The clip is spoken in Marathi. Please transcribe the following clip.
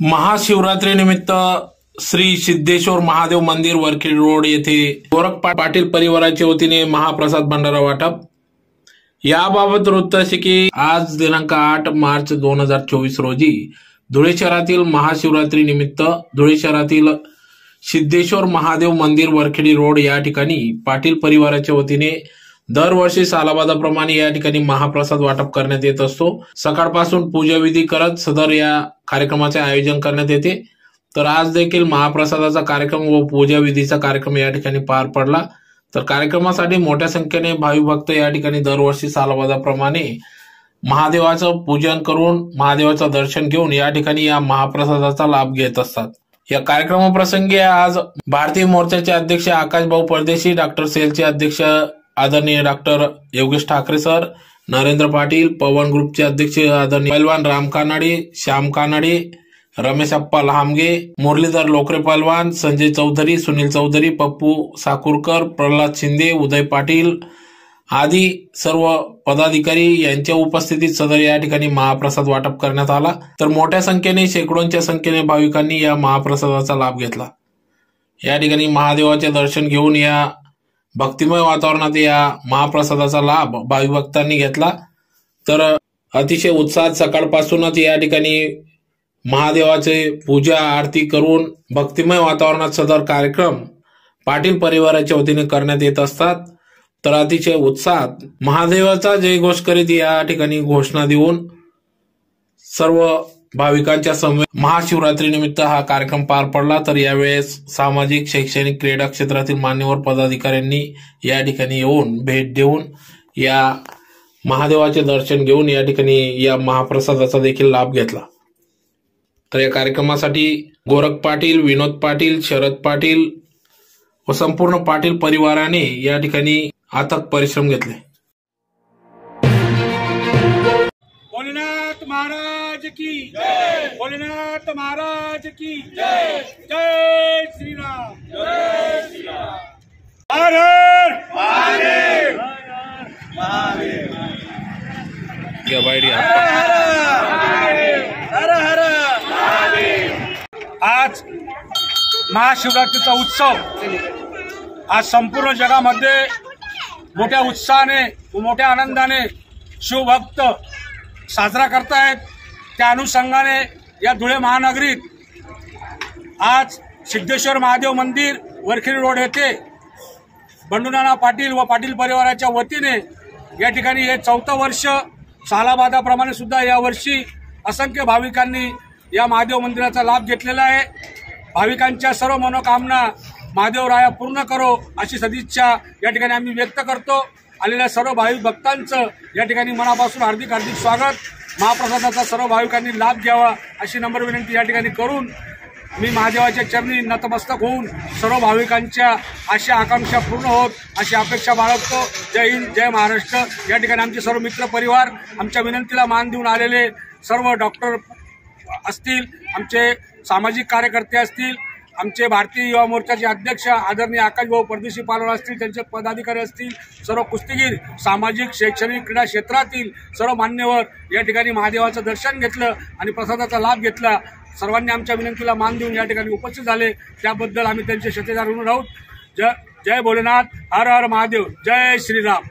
महाशिवरात्रीनिमित्त श्री सिद्धेश्वर महादेव मंदिर वरखेड रोड येथे गोरख पाटील परिवाराच्या वतीने महाप्रसाद भंडारा वाटप. याबाबत वृत्त असे की आज दिनांक आठ मार्च दोन हजार चोवीस रोजी धुळे शहरातील महाशिवरात्री निमित्त धुळे शहरातील सिद्धेश्वर महादेव मंदिर वरखेडी रोड या ठिकाणी पाटील परिवाराच्या वतीने दरवर्षी सालाबादाप्रमाणे या ठिकाणी महाप्रसाद वाटप करण्यात येत असतो. सकाळपासून पूजाविधी करत सदर या कार्यक्रमाचे आयोजन करण्यात येते. तर आज देखील महाप्रसादाचा कार्यक्रम व पूजाविधीचा कार्यक्रम या ठिकाणी पार पडला. तर कार्यक्रमासाठी मोठ्या संख्येने भावी भक्त या ठिकाणी दरवर्षी सालाबादाप्रमाणे महादेवाचं पूजन करून महादेवाचं दर्शन घेऊन या ठिकाणी या महाप्रसादाचा लाभ घेत असतात. या कार्यक्रमाप्रसंगी आज भारतीय मोर्चाचे अध्यक्ष आकाशभाऊ परदेशी डॉक्टर सेलचे अध्यक्ष आदरणीय डॉक्टर योगेश ठाकरे सर नरेंद्र पाटील पवन ग्रुपचे अध्यक्ष आदरणीय पैलवान राम कानाडे श्याम कानाडे रमेश अप्पा लहामगे मुरलीधर लोकरे पैलवान संजय चौधरी सुनील चौधरी पप्पू साकुरकर प्रल्हाद शिंदे उदय पाटील आदी सर्व पदाधिकारी यांच्या उपस्थितीत सदर या ठिकाणी महाप्रसाद वाटप करण्यात आला. तर मोठ्या संख्येने शेकडोंच्या संख्येने भाविकांनी या महाप्रसादाचा लाभ घेतला. या ठिकाणी महादेवाचे दर्शन घेऊन या भक्तिमय वातावरणात या महाप्रसादाचा लाभ भाविक भक्तांनी घेतला. तर अतिशय उत्साहात सकाळपासूनच या ठिकाणी महादेवाचे पूजा आरती करून भक्तिमय वातावरणात सदर कार्यक्रम पाटील परिवाराच्या वतीने करण्यात येत असतात. तर अतिशय उत्साहात महादेवाचा जयघोष करीत या ठिकाणी घोषणा देऊन सर्व भाविकांच्या समवेत महाशिवरात्री निमित्त हा कार्यक्रम पार पडला तर यावेळेस सामाजिक शैक्षणिक क्रीडा क्षेत्रातील मान्यवर पदाधिकाऱ्यांनी या ठिकाणी येऊन भेट देऊन या महादेवाचे दर्शन घेऊन या ठिकाणी या महाप्रसादाचा देखील लाभ घेतला. तर या कार्यक्रमासाठी गोरख पाटील विनोद पाटील शरद पाटील व संपूर्ण पाटील परिवाराने या ठिकाणी अथक परिश्रम घेतले. भोलेनाथ महाराज की जय। भोलेनाथ महाराज की जय। जय श्री राम जय श्री राम. आज महाशिवरात्रीचा उत्सव आज संपूर्ण जगामध्ये मोठ्या उत्साहाने व मोठ्या आनंदाने शिवभक्त साजरा करतायत. त्या अनुषंगाने या धुळे महानगरीत आज सिद्धेश्वर महादेव मंदिर वरखेरी रोड येथे बंडूनाना पाटील व पाटील परिवाराच्या वतीने या ठिकाणी हे चौथं वर्ष सालाबादाप्रमाणे सुद्धा यावर्षी असंख्य भाविकांनी या महादेव मंदिराचा लाभ घेतलेला आहे. भाविकांच्या सर्व मनोकामना महादेवराया पूर्ण करो अशी सदिच्छा या ठिकाणी आम्ही व्यक्त करतो. आलेल्या सर्व भाविक भक्तांचं या ठिकाणी मनापासून हार्दिक हार्दिक स्वागत. महाप्रसादाचा सर्व भाविकांनी लाभ घ्यावा अशी नंबर विनंती या ठिकाणी करून मी महादेवाच्या चरणी नतमस्तक होऊन सर्व भाविकांच्या अशा आकांक्षा पूर्ण होत अशी अपेक्षा बाळगतो. जय हिंद जय महाराष्ट्र. या ठिकाणी आमचे सर्व मित्र परिवार आमच्या विनंतीला मान देऊन आलेले सर्व डॉक्टर असतील आमचे सामाजिक कार्यकर्ते असतील आमचे भारतीय युवा मोर्चाचे अध्यक्ष आदरणीय आकाशभाऊ परदेशी पालव असतील त्यांचे पदाधिकारी असतील सर्व कुस्तीगीर सामाजिक शैक्षणिक क्रीडा क्षेत्रातील सर्व मान्यवर या ठिकाणी महादेवाचं दर्शन घेतलं आणि प्रसादाचा लाभ घेतला. सर्वांनी आमच्या विनंतीला मान देऊन या ठिकाणी उपस्थित झाले. त्याबद्दल आम्ही त्यांचे शतेदार ऋण राहूत जय जय भोलेनाथ हर हर महादेव. जय श्रीराम.